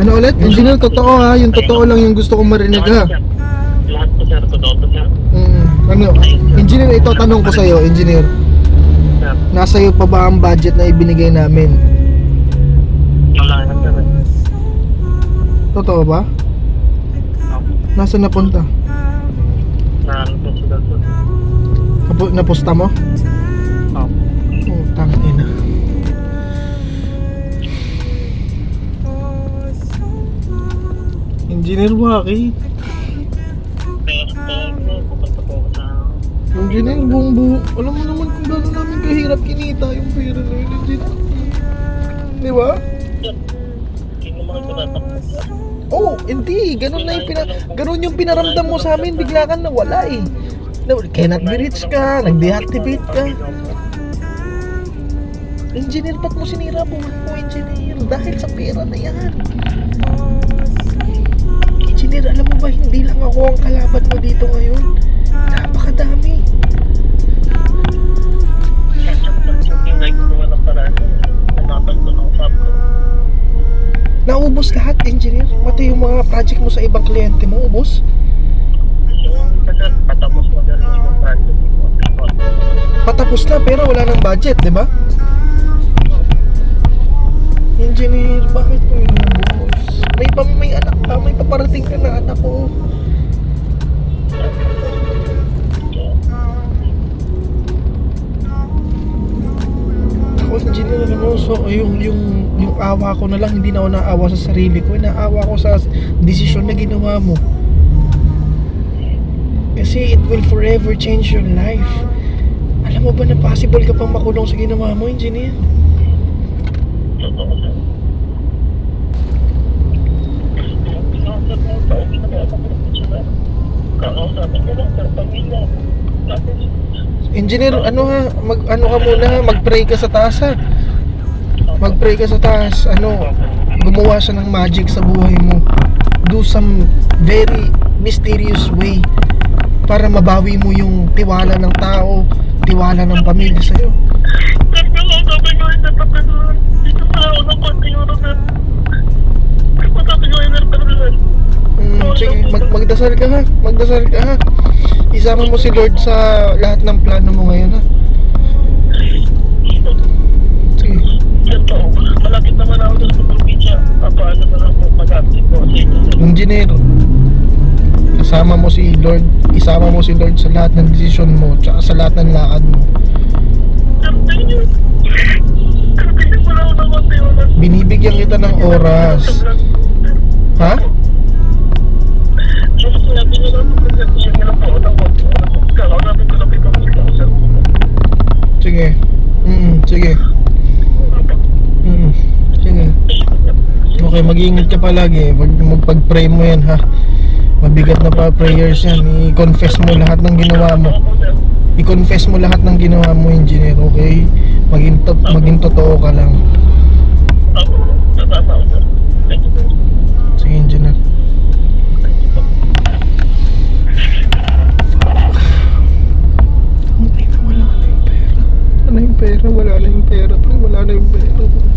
Ano ulit? Engineer, totoo ha. Yung totoo lang yung gusto kong marinig ha. Lahat po sir, totoo po sir. Mm, ano? Engineer, ito tanong ko sa'yo, engineer. Nasa iyo pa ba ang budget na ibinigay namin? wala na sir. Totoo ba? Nasaan napunta? Na ano po sila sir. Napu- napusta mo? Opo. Oh, tangina. Engineer Waki. Po ako sa Engineer buong buo. Alam mo naman kung gano'n namin kahirap kinita yung pera na yun, engineer. Di ba? Oh, hindi. Ganun na yung pina ganun yung pinaramdam mo sa amin, bigla kang nawala eh. Na, cannot be reached ka, nag-deactivate ka. Engineer, ba't mo sinira buhay mo, engineer? Dahil sa pera na yan. Ako ang kalaban mo dito ngayon. Napakadami. Like ko ng paraan. Nanapan ko ng usap ko. Naubos lahat, engineer. Pati yung mga project mo sa ibang kliyente mo, ubos. Yung patapos ko. Patapos na pero wala nang budget, di ba? Engineer, bakit mo inubos? May pa may anak ka, may paparating ka na anak ko. Engineer, alam mo, so yung, yung, yung awa ko na lang, hindi na ako naawa sa sarili ko, naawa ko sa desisyon na ginawa mo. Kasi it will forever change your life. Alam mo ba na possible ka pang makulong sa ginawa mo, engineer? Na. Kakausapin ko lang sir, pamilya. Engineer, ano ha, mag ano ka muna ha, mag-pray ka sa taas ha. Mag-pray ka sa taas, ano, gumawa siya ng magic sa buhay mo. Do some very mysterious way para mabawi mo yung tiwala ng tao, tiwala ng pamilya sa'yo. Mm, sige, mag magdasal ka ha, magdasal ka ha. Isama mo si Lord sa lahat ng plano mo ngayon ha. Sige. Po, malapit naman ako sa probinsya. Papaano na po mag-update ko sa inyo sir. engineer kasama mo si Lord isama mo si Lord sa lahat ng desisyon mo tsaka sa lahat ng lakad mo ako binibigyan kita ng oras ha? Yung sinabi niyo lang po, sir, siya na lang po ako ng konting oras. Kakausapin ko lang po yung pamilya ko, sir. sige mm, sige mm, sige okay mag-iingat ka palagi. Mag, magpag-pray mo yan ha? Mabigat na pa prayers yan. I-confess mo lahat ng ginawa mo. I-confess mo lahat ng ginawa mo engineer okay? Maging, to- maging totoo ka lang. Sige engineer. Wala na yung pera. Wala na yung pera, wala na yung pera. Wala na yung pera.